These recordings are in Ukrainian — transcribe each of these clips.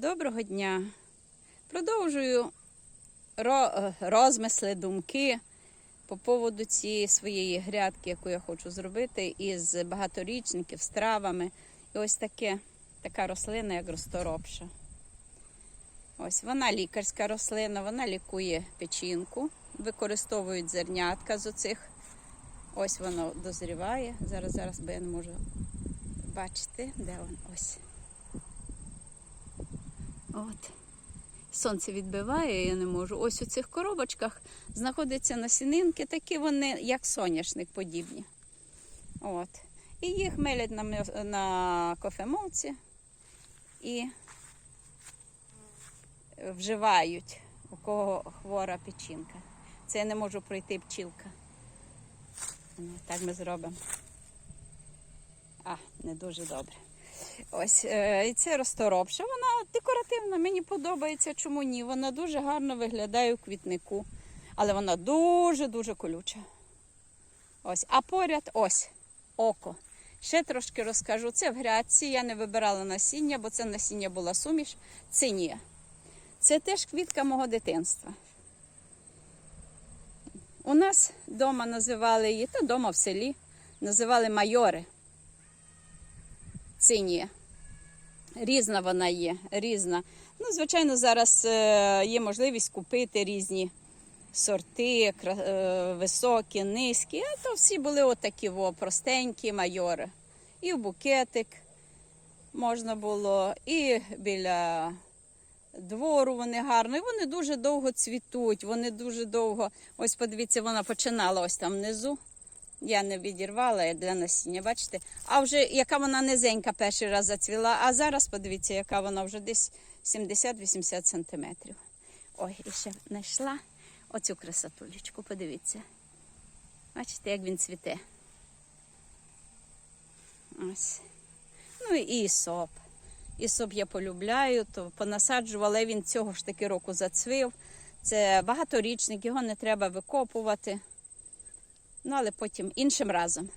Доброго дня. Продовжую розмисли, думки по поводу цієї своєї грядки, яку я хочу зробити із багаторічників, з травами. І ось таке, така рослина, як розторопша. Ось вона лікарська рослина, вона лікує печінку, використовують зернятка з оцих. Ось воно дозріває. Зараз, зараз, бо я не можу бачити, де воно ось. От. Сонце відбиває, я не можу. Ось у цих коробочках знаходяться насінинки, такі вони, як соняшник подібні. От. І їх мелять на, на кофемолці і вживають, у кого хвора печінка. Це я не можу пройти пчілка. Так ми зробимо. А, не дуже добре. Ось е, і це розторопша. Вона декоративна, мені подобається. Чому ні? Вона дуже гарно виглядає у квітнику, але вона дуже-дуже колюча. Ось, а поряд ось око. Ще трошки розкажу. Це в грядці. Я не вибирала насіння, бо це насіння була суміш. Цинія. Це теж квітка мого дитинства. У нас вдома називали її, та вдома в селі, називали майори. Цинія. Різна вона є, різна. Ну, звичайно, зараз е, є можливість купити різні сорти, е, високі, низькі. А то всі були отакі во, простенькі майори. І в букетик можна було, і біля двору вони гарно. І вони дуже довго цвітуть, вони дуже довго. Ось подивіться, вона починала ось там внизу. Я не відірвала я для насіння, бачите? А вже яка вона низенька перший раз зацвіла, а зараз подивіться, яка вона вже десь 70-80 сантиметрів. Ой, і ще знайшла оцю красотулечку, подивіться. Бачите, як він цвіте. Ось. Ну і ісоп. Ісоп я полюбляю, то понасаджувала, він цього ж таки року зацвів. Це багаторічник, його не треба викопувати. Ну, але потім іншим разом.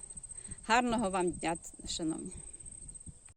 Гарного вам дня, шановні.